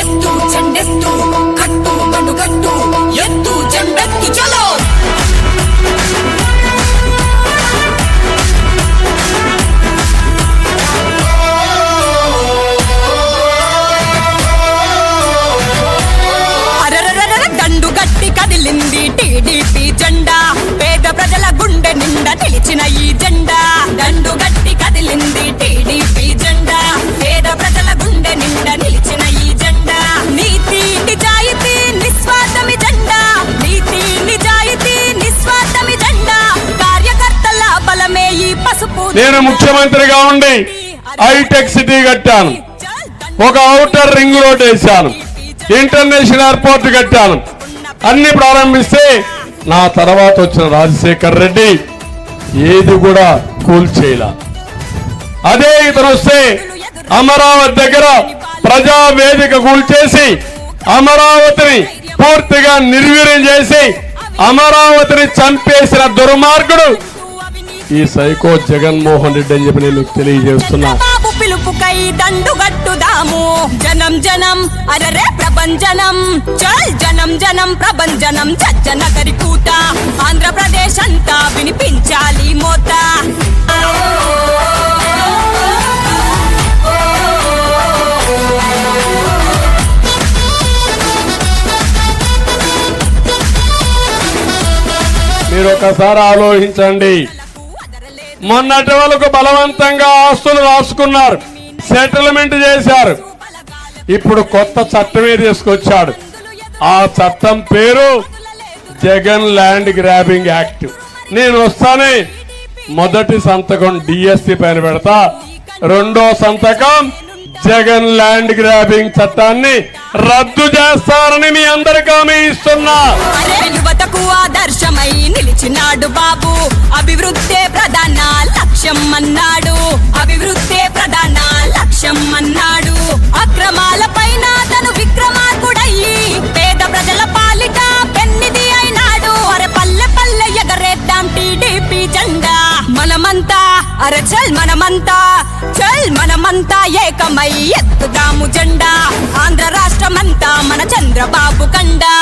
ఎత్తు చెండెత్తు కట్టు కట్టు నేను ముఖ్యమంత్రిగా ఉండి హైటెక్ సిటీ కట్టాను. ఒక ఔటర్ రింగ్ రోడ్ వేశాను. ఇంటర్నేషనల్ ఎయిర్పోర్ట్ కట్టాను. అన్ని ప్రారంభిస్తే నా తర్వాత వచ్చిన రాజశేఖర్ రెడ్డి ఏది కూడా కూల్ చేయలే. అదే ఇతను వస్తే అమరావతి దగ్గర ప్రజా వేదిక కూల్చేసి అమరావతిని పూర్తిగా నిర్వీర్యం చేసి అమరావతిని చంపేసిన దుర్మార్గుడు ఈ సైకో జగన్మోహన్ రెడ్డి అని చెప్పి నేను తెలియజేస్తున్నా. పిలుపుకై దండుగట్టుదాము జనం జనం అరరే ప్రభంజనం. చల్ జనం జనం ప్రభంజనం జనగరి కూత. ఆంధ్రప్రదేశ్ అంతా వినిపించాలి మోత. మీరు ఒకసారి ఆలోచించండి. మొన్నటి వాళ్ళకు బలవంతంగా ఆస్తులు రాసుకున్నారు. సెటిల్మెంట్ చేశారు. ఇప్పుడు కొత్త చట్టమే తీసుకొచ్చాడు. ఆ చట్టం పేరు జగన్ ల్యాండ్ గ్రాబింగ్ యాక్ట్ నేను వస్తానే. మొదటి సంతకం డిఎస్సి పైన పెడతా. రెండో సంతకం జగన్ ల్యాండ్ గ్రాబింగ్ చట్టాన్ని రద్దు చేస్తారని మీ అందరికీ హామీ ఇస్తున్నా. యువతకు ఆదర్శమై నిలిచినాడు బాబు. అభివృద్ధి అరే చల్ మనమంతా చల్ మనమంతా ఏకమై ఎత్తుదాము జెండా. ఆంధ్ర రాష్ట్రమంతా మన చంద్రబాబు కండా.